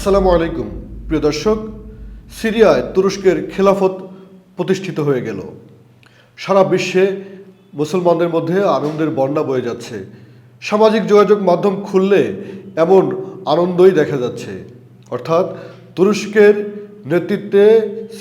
আসসালামু আলাইকুম। প্রিয় দর্শক, সিরিয়ায় তুরস্কের খেলাফত প্রতিষ্ঠিত হয়ে গেল। সারা বিশ্বে মুসলমানদের মধ্যে আনন্দের বন্যা বয়ে যাচ্ছে। সামাজিক যোগাযোগ মাধ্যম খুললে এমন আনন্দই দেখা যাচ্ছে। অর্থাৎ তুরস্কের নেতৃত্বে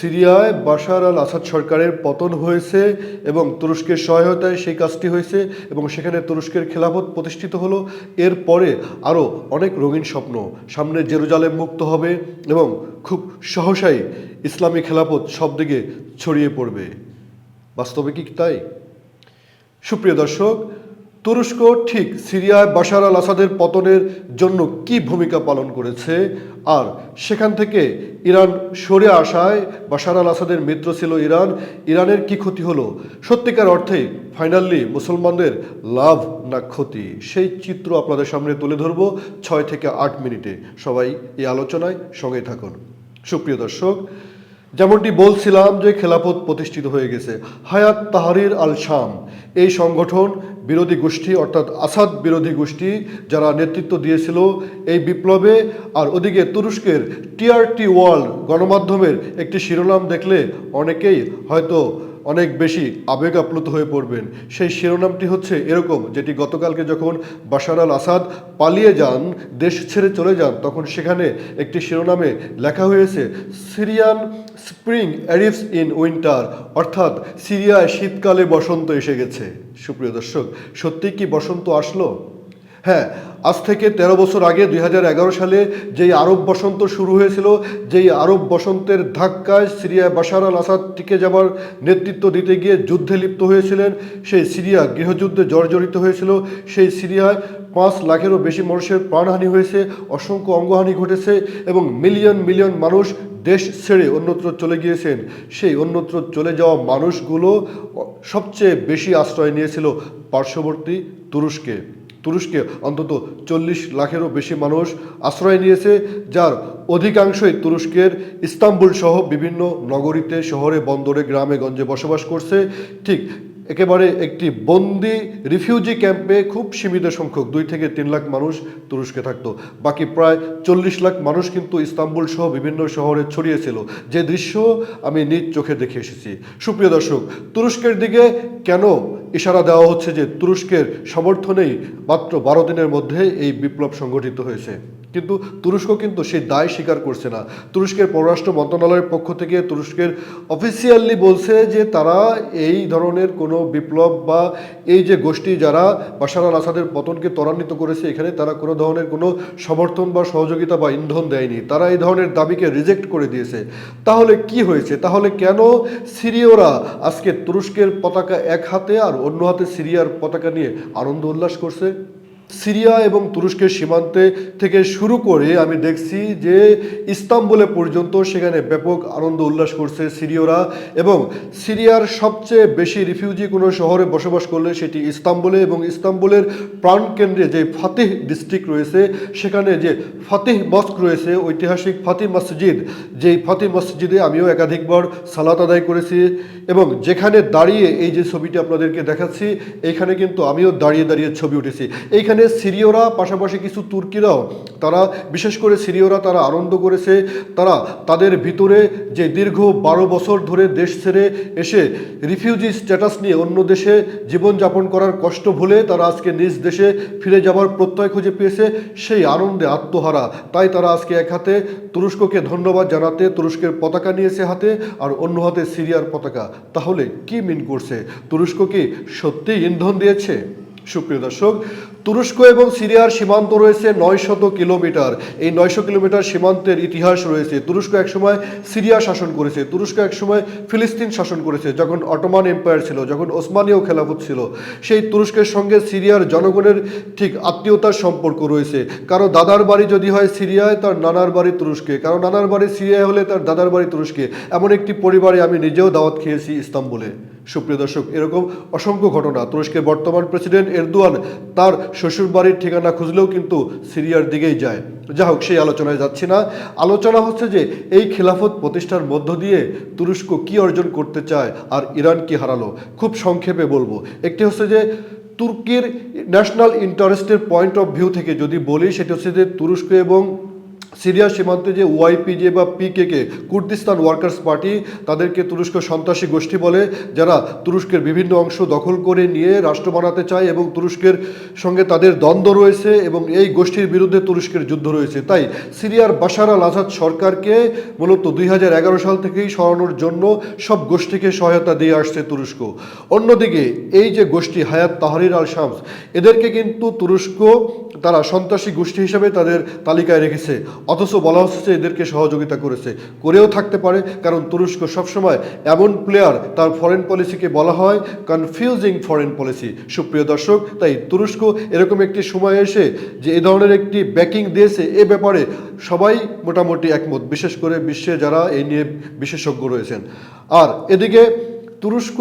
সিরিয়ায় বাশার আল আসাদ সরকারের পতন হয়েছে এবং তুরস্কের সহায়তায় সেই কাজটি হয়েছে এবং সেখানে তুরস্কের খেলাফত প্রতিষ্ঠিত হলো। এরপরে আরও অনেক রঙিন স্বপ্ন। সামনে জেরুজালেম মুক্ত হবে এবং খুব সহসাই ইসলামী খেলাফত সব দিকে ছড়িয়ে পড়বে। বাস্তবে কি তাই? সুপ্রিয় দর্শক তুরস্ক ঠিক সিরিয়ায় বাশার আল আসাদের পতনের জন্য কি ভূমিকা পালন করেছে? আর সেখান থেকে ইরান সরে আসায় বাশার আল আসাদের মিত্র ছিল ইরান। ইরানের কি ক্ষতি হলো? সত্যিকার অর্থে ফাইনালি মুসলমানদের লাভ না ক্ষতি? সেই চিত্র আপনাদের সামনে তুলে ধরবো ছয় থেকে আট মিনিটে। সবাই এই আলোচনায় সঙ্গে থাকুন। সুপ্রিয় দর্শক, যেমনটি বলছিলাম যে খেলাফত প্রতিষ্ঠিত হয়ে গেছে। হায়াত তাহারির আল শাম, এই সংগঠন বিরোধী গোষ্ঠী, অর্থাৎ আসাদ বিরোধী গোষ্ঠী যারা নেতৃত্ব দিয়েছিল এই বিপ্লবে। আর ওদিকে তুরস্কের টিআরটি ওয়ার্ল্ড গণমাধ্যমের একটি শিরোনাম দেখলে অনেকেই হয়তো অনেক বেশি আবেগ আপ্লুত হয়ে পড়বেন। সেই শিরোনামটি হচ্ছে এরকম, যেটি গতকালকে যখন বাশার আল আসাদ পালিয়ে যান, দেশ ছেড়ে চলে যান, তখন সেখানে একটি শিরোনামে লেখা হয়েছে, Syrian spring arrives in winter অর্থাৎ সিরিয়ায় শীতকালে বসন্ত এসে গেছে। সুপ্রিয় দর্শক সত্যিই কি বসন্ত আসলো? হ্যাঁ আজ থেকে ১৩ বছর আগে দুই হাজার এগারো সালে যেই আরব বসন্ত শুরু হয়েছিল, যেই আরব বসন্তের ধাক্কায় সিরিয়ায় বাশার আল আসাদ টিকে যাবার নেতৃত্ব দিতে গিয়ে যুদ্ধে লিপ্ত হয়েছিলেন, সেই সিরিয়া গৃহযুদ্ধে জর্জরিত হয়েছিল, সেই সিরিয়ায় পাঁচ লাখেরও বেশি মানুষের প্রাণহানি হয়েছে, অসংখ্য অঙ্গহানি ঘটেছে এবং মিলিয়ন মিলিয়ন মানুষ দেশ ছেড়ে অন্যত্র চলে গিয়েছেন। সেই অন্যত্র চলে যাওয়া মানুষগুলো সবচেয়ে বেশি আশ্রয় নিয়েছিল পার্শ্ববর্তী তুরস্কে। তুরস্কে অন্তত চল্লিশ লাখেরও বেশি মানুষ আশ্রয় নিয়েছে, যার অধিকাংশই তুরস্কের ইস্তাম্বুল সহ বিভিন্ন নগরীতে শহরে, বন্দরে, গ্রামে, গঞ্জে বসবাস করছে। ঠিক একেবারে একটি বন্দি রিফিউজি ক্যাম্পে খুব সীমিত সংখ্যক দুই থেকে তিন লাখ মানুষ তুরস্কে থাকতো। বাকি প্রায় চল্লিশ লাখ মানুষ কিন্তু ইস্তাম্বুল সহ বিভিন্ন শহরে ছড়িয়েছিল। যে দৃশ্য আমি নিজ চোখে দেখে এসেছি। সুপ্রিয় দর্শক, তুরস্কের দিকে কেন ইশারা দেওয়া হচ্ছে যে তুরস্কের সমর্থনেই মাত্র বারো দিনের মধ্যে এই বিপ্লব সংগঠিত হয়েছে? কিন্তু তুরস্ক কিন্তু সেই দায় স্বীকার করছে না। তুরস্কের পররাষ্ট্র মন্ত্রণালয়ের পক্ষ থেকে তুরস্কের অফিসিয়ালি বলছে যে তারা এই ধরনের কোনো বিপ্লব বা এই যে গোষ্ঠী যারা বাশার আল আসাদের পতনকে ত্বরান্বিত করেছে, এখানে তারা কোনো ধরনের কোনো সমর্থন বা সহযোগিতা বা ইন্ধন দেয়নি। তারা এই ধরনের দাবিকে রিজেক্ট করে দিয়েছে। তাহলে কি হয়েছে? তাহলে কেন সিরিয়রা আজকে তুরস্কের পতাকা এক হাতে আর অন্য হাতে সিরিয়ার পতাকা নিয়ে আনন্দ উল্লাস করছে? সিরিয়া এবং তুরস্কের সীমান্তে থেকে শুরু করে আমি দেখছি যে ইস্তাম্বুলে পর্যন্ত সেখানে ব্যাপক আনন্দ উল্লাস করছে সিরিয়রা এবং সিরিয়ার সবচেয়ে বেশি রিফিউজি কোনো শহরে বসবাস করলে সেটি ইস্তাম্বুলে এবং ইস্তাম্বুলের প্রাণকেন্দ্রে যে ফাতিহ ডিস্ট্রিক্ট রয়েছে, সেখানে যে ফাতিহ মস্ক রয়েছে, ঐতিহাসিক ফাতিহ মসজিদ, যেই ফাতিহ মসজিদে আমিও একাধিকবার সালাত আদায় করেছি এবং যেখানে দাঁড়িয়ে এই যে ছবিটি আপনাদেরকে দেখাচ্ছি, এখানে কিন্তু আমিও দাঁড়িয়ে দাঁড়িয়ে ছবি উঠেছি। এইখানে সিরিয়রা, পাশাপাশি কিছু তুর্কিরাও, তারা, বিশেষ করে সিরিয়রা তারা আনন্দ করেছে, তারা তাদের ভিতরে যে দীর্ঘ বারো বছর ধরে দেশ ছেড়ে এসে রিফিউজি স্ট্যাটাস নিয়ে অন্য দেশে জীবনযাপন করার কষ্ট ভুলে তারা আজকে নিজ দেশে ফিরে যাবার প্রত্যয় খুঁজে পেয়েছে, সেই আনন্দে আত্মহারা। তাই তারা আজকে এক হাতে তুরস্ককে ধন্যবাদ জানাতে তুরস্কের পতাকা নিয়েছে হাতে আর অন্য হাতে সিরিয়ার পতাকা। তাহলে কি মিন করছে? তুরস্ক কি সত্যিই ইন্ধন দিয়েছে? সুপ্রিয় দর্শক, তুরস্ক এবং সিরিয়ার সীমান্ত রয়েছে নয়শত কিলোমিটার। এই নয়শো কিলোমিটার সীমান্তের ইতিহাস রয়েছে। তুরস্ক একসময় সিরিয়া শাসন করেছে, তুরস্ক একসময় ফিলিস্তিন শাসন করেছে, যখন অটোমান এম্পায়ার ছিল, যখন ওসমানীয় খেলাফত ছিল। সেই তুরস্কের সঙ্গে সিরিয়ার জনগণের ঠিক আত্মীয়তার সম্পর্ক রয়েছে। কারও দাদার বাড়ি যদি হয় সিরিয়ায়, তার নানার বাড়ি তুরস্কে। কারও নানার বাড়ি সিরিয়ায় হলে তার দাদার বাড়ি তুরস্কে। এমন একটি পরিবারে আমি নিজেও দাওয়াত খেয়েছি ইস্তাম্বুলে। সুপ্রিয় দর্শক, এরকম অসংখ্য ঘটনা। তুরস্কের বর্তমান প্রেসিডেন্ট এরদোয়ান তার শ্বশুরবাড়ির ঠিকানা খুঁজলেও কিন্তু সিরিয়ার দিকেই যায়। যা হোক, সেই আলোচনায় যাচ্ছি না। আলোচনা হচ্ছে যে, এই খেলাফত প্রতিষ্ঠার মধ্য দিয়ে তুরস্ক কি অর্জন করতে চায় আর ইরান কি হারালো? খুব সংক্ষেপে বলব। একটি হচ্ছে যে, তুর্কির ন্যাশনাল ইন্টারেস্টের পয়েন্ট অফ ভিউ থেকে যদি বলি, সেটি হচ্ছে যে, তুরস্ক এবং সিরিয়া সীমান্তে যে ওয়াইপিজে বা পিকেকে কুর্দিস্তান ওয়ার্কার্স পার্টি, তাদেরকে তুরস্ক সন্ত্রাসী গোষ্ঠী বলে, যারা তুরস্কের বিভিন্ন অংশ দখল করে নিয়ে রাষ্ট্র বানাতে চায় এবং তুরস্কের সঙ্গে তাদের দ্বন্দ্ব রয়েছে এবং এই গোষ্ঠীর বিরুদ্ধে তুরস্কের যুদ্ধ রয়েছে। তাই সিরিয়ার বাশার আল আসাদ সরকারকে মূলত দুই হাজার এগারো সাল থেকেই সরানোর জন্য সব গোষ্ঠীকে সহায়তা দিয়ে আসছে তুরস্ক। অন্যদিকে, এই যে গোষ্ঠী হায়াত তাহরির আল শামস, এদেরকে কিন্তু তুরস্ক তারা সন্ত্রাসী গোষ্ঠী হিসেবে তাদের তালিকায় রেখেছে। অথচ বলা হচ্ছে এদেরকে সহযোগিতা করেছে। করেও থাকতে পারে, কারণ তুরস্ক সবসময় এমন প্লেয়ার তার ফরেন পলিসিকে বলা হয় কনফিউজিং ফরেন পলিসি সুপ্রিয় দর্শক, তাই তুরস্ক এরকম একটি সময় এসে যে এ ধরনের একটি ব্যাকিং দিয়েছে, এ ব্যাপারে সবাই মোটামুটি একমত, বিশেষ করে বিশ্বে যারা এই নিয়ে বিশেষজ্ঞ রয়েছেন। আর এদিকে তুরস্ক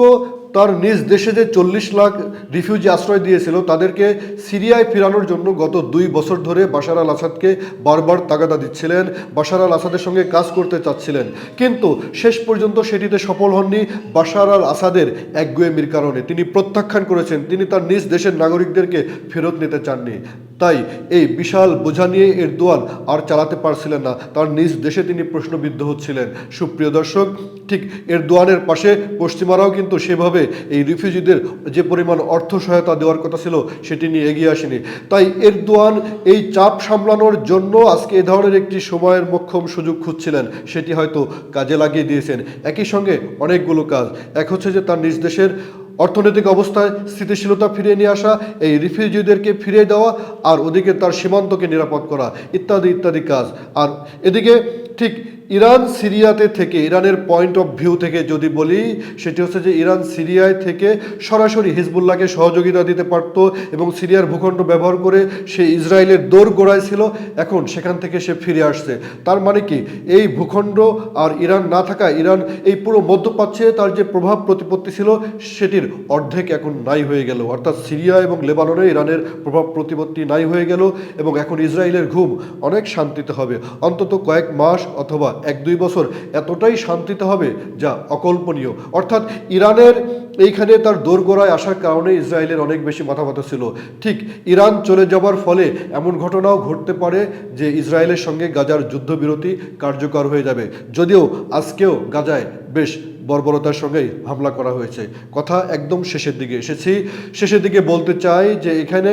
তার নিজ দেশে যে চল্লিশ লাখ রিফিউজি আশ্রয় দিয়েছিল, তাদেরকে সিরিয়ায় ফেরানোর জন্য গত দুই বছর ধরে বাশার আল আসাদকে বারবার তাগাদা দিচ্ছিলেন, বাশার আল আসাদের সঙ্গে কাজ করতে চাচ্ছিলেন। কিন্তু শেষ পর্যন্ত সেটিতে সফল হননি বাশার আল আসাদের একগুয়েমির কারণে। তিনি প্রত্যাখ্যান করেছেন, তিনি তার নিজ দেশের নাগরিকদেরকে ফেরত নিতে চাননি। তাই এই বিশাল বোঝা নিয়ে এর দোয়াল আর চালাতে পারছিলেন না, তার নিজ দেশে তিনি প্রশ্নবিদ্ধ হচ্ছিলেন। সুপ্রিয় দর্শক, ঠিক এর দোয়ানের পাশে পশ্চিমারাও কিন্তু সেভাবে এই রিফিউজিদের যে পরিমাণ অর্থ সহায়তা দেওয়ার কথা ছিল, সেটি নিয়ে এগিয়ে আসেনি। তাই এর দোয়ান এই চাপ সামলানোর জন্য আজকে এ ধরনের একটি সময়ের মক্ষম সুযোগ খুঁজছিলেন। সেটি হয়তো কাজে লাগিয়ে দিয়েছেন। একই সঙ্গে অনেকগুলো কাজ। এক হচ্ছে যে তার নিজ দেশের অর্থনৈতিক অবস্থায় স্থিতিশীলতা ফিরিয়ে নিয়ে আসা, এই রিফিউজিদেরকে ফিরিয়ে দেওয়া, আর ওদিকে তার সীমান্তকে নিরাপদ করা, ইত্যাদি ইত্যাদি কাজ। আর এদিকে ঠিক ইরান সিরিয়াতে থেকে, ইরানের পয়েন্ট অফ ভিউ থেকে যদি বলি, সেটি হচ্ছে যে ইরান সিরিয়ায় থেকে সরাসরি হিজবুল্লাহকে সহযোগিতা দিতে পারত এবং সিরিয়ার ভূখণ্ড ব্যবহার করে সে ইসরায়েলের দৌড় গোড়ায় ছিল, এখন সেখান থেকে সে ফিরে আসছে। তার মানে কি? এই ভূখণ্ড আর ইরান না থাকা ইরান এই পুরো মধ্যপ্রাচ্যে তার যে প্রভাব প্রতিপত্তি ছিল, সেটির অর্ধেক এখন নাই হয়ে গেল। অর্থাৎ সিরিয়া এবং লেবাননে ইরানের প্রভাব প্রতিপত্তি নাই হয়ে গেল এবং এখন ইসরায়েলের ঘুম অনেক শান্তিতে হবে। অন্তত কয়েক মাস অথবা এক দুই বছর এতটাই শান্তিতে হবে যা অকল্পনীয়। অর্থাৎ ইরানের এইখানে তার দোরগোড়ায় আসার কারণে ইসরায়েলের অনেক বেশি মাথা ব্যথা ছিল। ঠিক ইরান চলে যাবার ফলে এমন ঘটনাও ঘটতে পারে যে ইসরায়েলের সঙ্গে গাজার যুদ্ধবিরতি কার্যকর হয়ে যাবে। যদিও আজকেও গাজায় বেশ বর্বরতার সঙ্গেই হামলা করা হয়েছে। কথা একদম শেষের দিকে। এসেছি শেষের দিকে বলতে চাই যে এখানে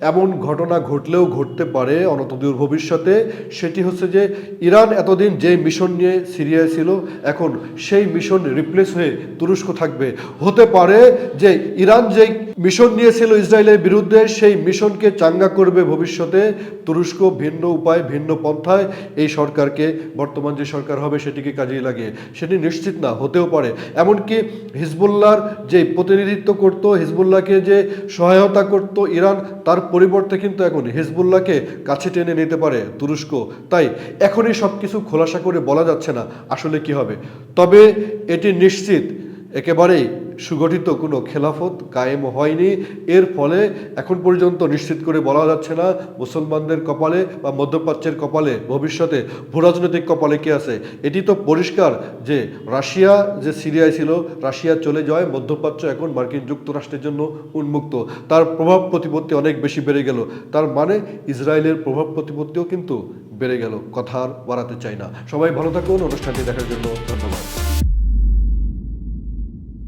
এমন ঘটনা ঘটলেও ঘটতে পারে অনতদূর ভবিষ্যতে। সেটি হচ্ছে যে ইরান এতদিন যে মিশন নিয়ে সিরিয়ায় ছিল, এখন সেই মিশন রিপ্লেস হয়ে তুরস্ক থাকবে। হতে পারে যে ইরান যেই মিশন নিয়েছিল ইসরায়েলের বিরুদ্ধে, সেই মিশনকে চাঙ্গা করবে ভবিষ্যতে। তুরস্ক ভিন্ন উপায়, ভিন্ন পন্থায় এই সরকারকে, বর্তমান যে সরকার হবে সেটিকে কাজে লাগিয়ে। সেটি নিশ্চিত না, হতেও পারে। এমনকি হিজবুল্লাহর যে প্রতিনিধিত্ব করত, হিজবুল্লাহকে যে সহায়তা করত ইরান, তার পরিবর্তে কিন্তু এখন হিজবুল্লাহকে কাছে টেনে নিতে পারে তুরস্ক। তাই এখনই সব কিছু খোলাসা করে বলা যাচ্ছে না আসলে কি হবে। তবে এটি নিশ্চিত, একেবারেই সুগঠিত কোনো খেলাফত কায়েম হয়নি। এর ফলে এখন পর্যন্ত নিশ্চিত করে বলা যাচ্ছে না মুসলমানদের কপালে বা মধ্যপ্রাচ্যের কপালে, ভবিষ্যতে ভূরাজনৈতিক কপালে কে আছে। এটি তো পরিষ্কার যে রাশিয়া, যে সিরিয়ায় ছিল, রাশিয়া চলে যায়, মধ্যপ্রাচ্য এখন মার্কিন যুক্তরাষ্ট্রের জন্য উন্মুক্ত। তার প্রভাব প্রতিপত্তি অনেক বেশি বেড়ে গেল। তার মানে ইসরায়েলের প্রভাব প্রতিপত্তিও কিন্তু বেড়ে গেল। কথা আর বাড়াতে চাই না। সবাই ভালো থাকুন। অনুষ্ঠানটি দেখার জন্য ধন্যবাদ।